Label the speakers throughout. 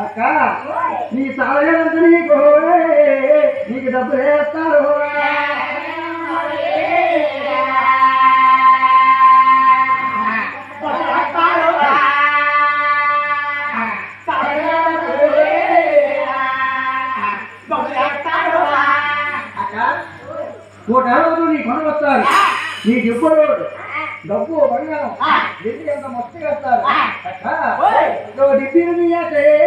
Speaker 1: అక్క నీ సాలనంత నీకు నీకు డబ్బులు వేస్తారు అక్క కోటాలు నీ కొన వస్తారు నీకు ఇప్పుడు డబ్బు బంగారం దిండి ఎంత మొత్తం వేస్తారు అక్క ఇదో డిబ్బీలు నీయతే ఆ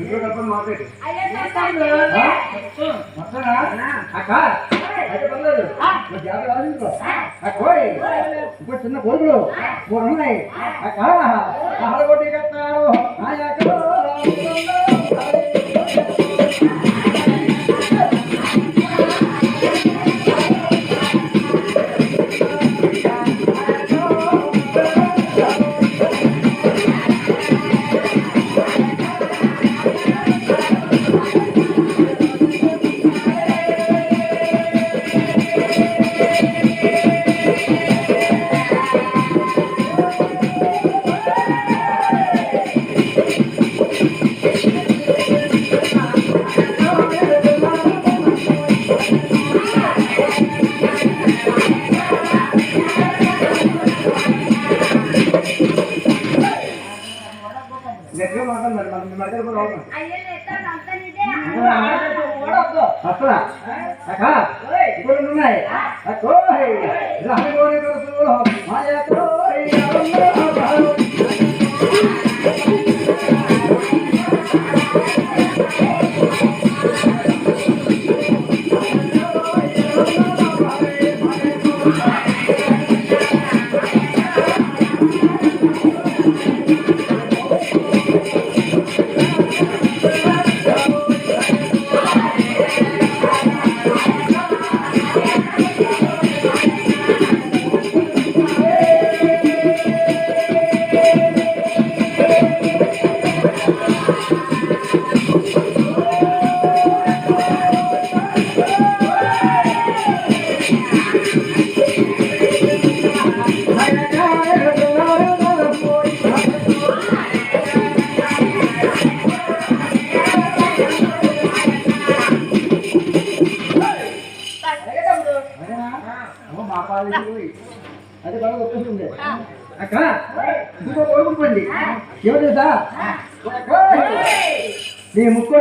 Speaker 1: ఇంకో డబ్బులు మాట్లాడి. ఇప్పుడు చిన్న కొడుకులు మూడు ఉన్నాయి అక్క. మన మధ్యలో కూడా అవసరం అసలా అక్క ఇప్పుడు ఉన్నాయి అక్కోయ్ అది బాగా ఒప్పుకుంది అక్క ఇంకో పండి ఎవరు తెలుసా? నీ ముక్కు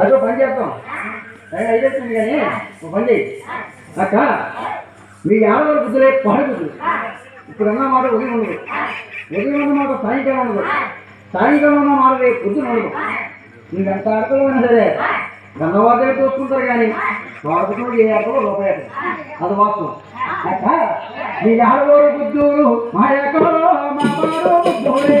Speaker 1: అదో పని చేద్దాం. సరే అయిపోతుంది కానీ ఒక పని చేయి. అక్క మీ ఆడవాళ్ళ బుద్ధులే పాడు బుద్ధులు. ఇప్పుడు అన్న మాట ఉదయం ఉండదు. ఉదయం ఉన్న మాట సాయంకాలం ఉండదు. సాయంకాలం ఉన్న మాట రేపు పొద్దున ఉండదు. నీకు ఎంత అర్థమైనా సరే గన్నవాదే చూసుకుంటారు కానీ వాడుకుంటూ ఏ అర్థమో లోపల అది వాస్తవం. అక్క మీ ఆడవారు బుద్ధులు మా యొక్క మా బుద్ధులే.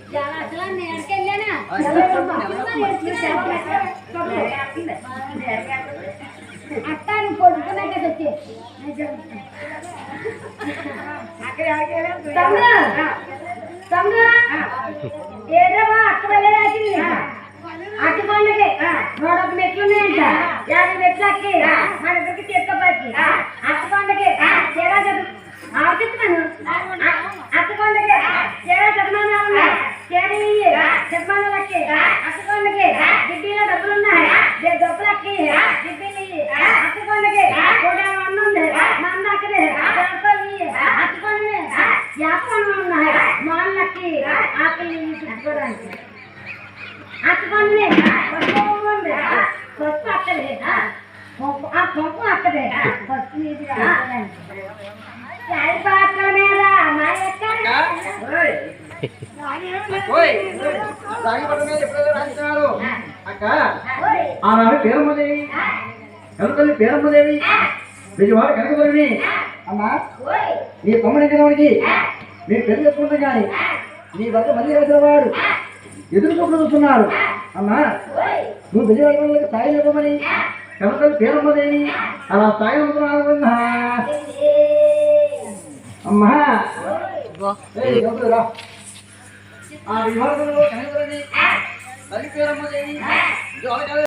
Speaker 1: ఆ,
Speaker 2: నువ్వు
Speaker 3: కొడుకున్నాక వచ్చి తమ్ముడు? తమ్ముడు? ఏదో అక్క వెళ్ళాల్సింది అట్టి పండుగ నూడొక మెట్లు ఉన్నాయంట యాభై మెట్లు అక్కి మన ఇద్దరికి తీసుకోపాకి అట్టి పండుగ చీరా చదువు ఆడుతున్నాను అక్క
Speaker 1: ఆనాడు పేరమ్మదేవి ఎవరికల్లి పేరమ్మదేవి? విజయవాడ కనకదొరిని అమ్మా నీ తమ్ముడు ఎక్కినవాడికి మీరు పెళ్ళి చేసుకుంటే కానీ నీ వద్ద మళ్ళీ వేసిన వాడు ఎదురు చూస్తున్నారు. అమ్మా నువ్వు విజయవాడ సాయం చెప్పమని కనుకల్లి పేరమ్మదేవి అలా ఉంటున్నావు అమ్మా. ఆ వివాహంలో కనకదొరిని తల్లి పేరమ్మదేవి